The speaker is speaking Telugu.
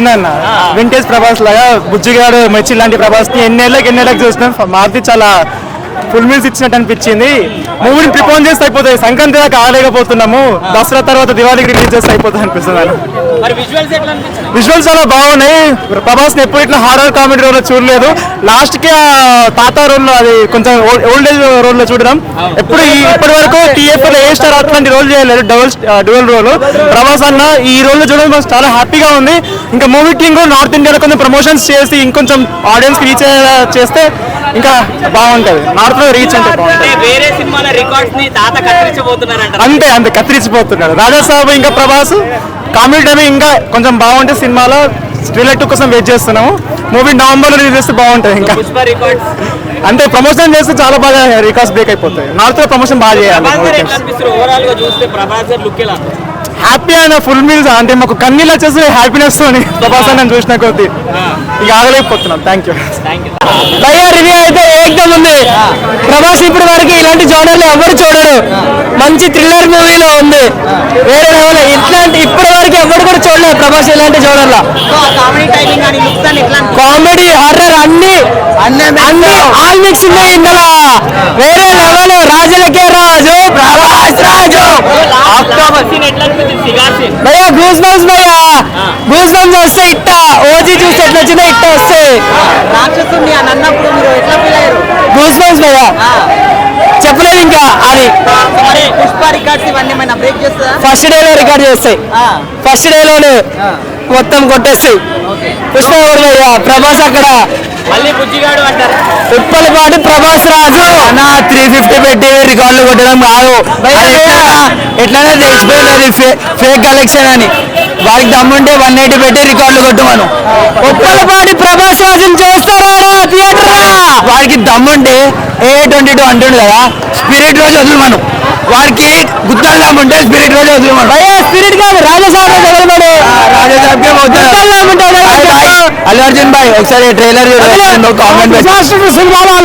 వచ్చిందన్న వెంకటేష్ ప్రభాస్ లాగా బుజ్జిగాడు మిర్చి లాంటి ప్రభాస్ని ఎన్నేళ్ళకి ఎన్నేళ్ళకి చూసినాం. మారుతి చాలా ఫుల్ మీల్స్ ఇచ్చినట్టు అనిపించింది. మూవీని ప్రిపోన్ చేస్తే అయిపోతుంది సంక్రాంతి దాకా ఆగలేకపోతున్నాము దసరా తర్వాత దివాళీకి రిలీజ్ చేస్తే అయిపోతుంది అనిపిస్తుంది విజువల్స్ చాలా బాగున్నాయి. ప్రభాస్ ఎప్పుడు ఇట్లా హారర్ కామెడీ రోల్ చూడలేదు. లాస్ట్కి తాత రోల్లో అది కొంచెం ఓల్డ్ ఏజ్ రోల్లో చూడడం ఎప్పుడు ఇప్పటి వరకు టీఎఫ్లో ఏ స్టార్ అట్లాంటి రోల్ చేయలేదు. Double dual role. ప్రభాస్ అన్న ఈ రోల్లో చూడడం చాలా హ్యాపీగా ఉంది. ఇంకా మూవీ టీమ్ కూడా నార్త్ ఇండియాలో కొంచెం ప్రమోషన్స్ చేసి ఇంకొంచెం ఆడియన్స్ రీచ్ చేస్తే ఇంకా బాగుంటది. నార్త్లో రీచ్ అంటే వేరే సినిమాల రికార్డ్స్ని తాత కత్తిరించబోతున్నారంట అంతే అంతే కత్తిరించిపోతున్నాడు రాజాసాబు ఇంకా ప్రభాస్ కామెడీ ఇంకా కొంచెం బాగుంటే సినిమాలో స్ట్రీలర్ టూ కోసం వెయిట్ చేస్తున్నాము. మూవీ నవంబర్లో రిలీజ్ చేస్తే బాగుంటుంది ఇంకా. అంటే ప్రమోషన్ చేస్తే చాలా బాగా రికార్డ్స్ బ్రేక్ అయిపోతాయి. నార్త్లో ప్రమోషన్ బాగా చేయాలి హ్యాపీ అయిన ఫుల్ మీల్స్ అంటే మాకు కన్నీళ్ళు వచ్చేసి హ్యాపీనెస్ తోని ప్రభాస్ అని నేను చూసిన కొద్దీ ఇక ఆగలేకపోతున్నాం. థ్యాంక్ యూ భయ్యా రివ్యూ అయితే ఏకదం ఉంది. ప్రభాస్ ఇప్పటి వరకు ఇలాంటి జోనర్లు ఎవరు చూడరు. మంచి థ్రిల్లర్ మూవీలో ఉంది. వేరే లెవెల్ ఇట్లాంటి ఇప్పటి వరకు ఎవరు కూడా చూడలేదు ప్రభాస్ ఇలాంటి జోనర్లో. కామెడీ హర్రర్ అన్ని అన్ని ఆల్ మిక్స్ ఉన్నాయి ఇందులో. వేరే లెవెల్ రాజులకే రాజు ప్రభాస్ రాజు అక్టోబర్ సీన్ ఎట్లా అనిపించింది సిగార్ సీన్ భయ్యా గూస్ బంప్స్ భయ్యా. గూస్ బంప్స్ వస్తే ఇట్ట ఓజీ చూస్తే ఎట్లా వచ్చిందో ఇట్ట వస్తే. రాక్షసుని అని అన్నప్పుడు మీరు ఎట్లా ఫీల్ అయ్యారు? గూస్ బంప్స్ భయ్యా. చెప్పలేదు ఇంకా అది మరి పుష్ప రికార్డ్స్ ఇవన్నీ ఏమైనా బ్రేక్ చేస్తుందా? ఫస్ట్ డేలో రికార్డ్ చేస్తాయి ఫస్ట్ డేలోనే మొత్తం కొట్టేస్తాయి పుష్ప ప్రభాస్ అక్కడ. మళ్ళీ బుజ్జిగాడు అంటారు. ఉప్పలపాటి ప్రభాస్ రాజు. అన్న త్రీ ఫిఫ్టీ పెట్టి రికార్డులు కొట్టడం కాదు. ఎట్లనే తెలిసిపోయింది ఫేక్ కలెక్షన్ అని. వారికి దమ్ముంటే వన్ ఎయిటీ పెట్టి రికార్డులు కొట్టమను. ఉప్పలపాటి ప్రభాస్ రాజుని చూస్తారా థియేటర్ వారికి దమ్ముంటే ఏ ట్వంటీ టూ అంటుండు కదా స్పిరిట్ రోజు వదులుమను. వారికి గుత్తాల దమ్ముంటే స్పిరిట్ రోజు వదులుమను. స్పిరిట్ కాదు రాజసాబ్ రాజసాబ్ అల్లు అర్జున్ భాయ్ ఒకసారి ట్రైలర్ కామెంట్ సినిమాలో